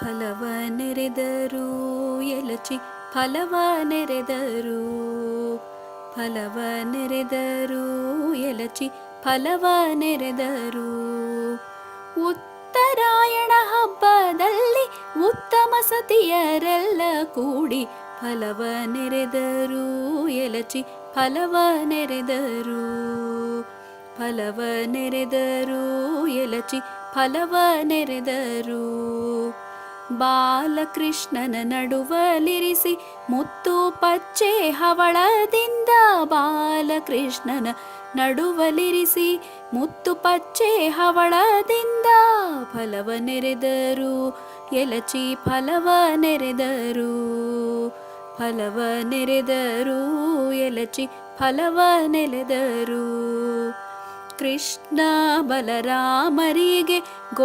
ಫಲವ ನೆರೆದರು, ಎಲಚಿ ಫಲವ ನೆರೆದರು ಫಲವ ನೆರೆದರು, ಎಲಚಿ ಫಲವ ನೆರೆದರು. ಉತ್ತರಾಯಣ ಹಬ್ಬದಲ್ಲಿ ಉತ್ತಮ ಸತಿಯರೆಲ್ಲ ಕೂಡಿ ಫಲವ ನೆರೆದರು, ಎಲಚಿ ಫಲವ ನೆರೆದರು ಫಲವ ನೆರೆದರು, ಎಲಚಿ ಫಲವ ನೆರೆದರು. ಬಾಲಕೃಷ್ಣನ ನಡುವಲಿರಿಸಿ ಮುತ್ತು ಪಚ್ಚೆ ಹವಳದಿಂದ ಬಾಲಕೃಷ್ಣನ ನಡುವಲಿರಿಸಿ ಮುತ್ತು ಪಚ್ಚೆ ಹವಳದಿಂದ ಫಲವ ನೆರೆದರು, ಎಲಚಿ ಫಲವ ನೆರೆದರು ಫಲವ ನೆರೆದರು, ಎಲಚಿ ಫಲವ ನೆಲೆದರು. ಕೃಷ್ಣ ಬಲರಾಮರಿಗೆ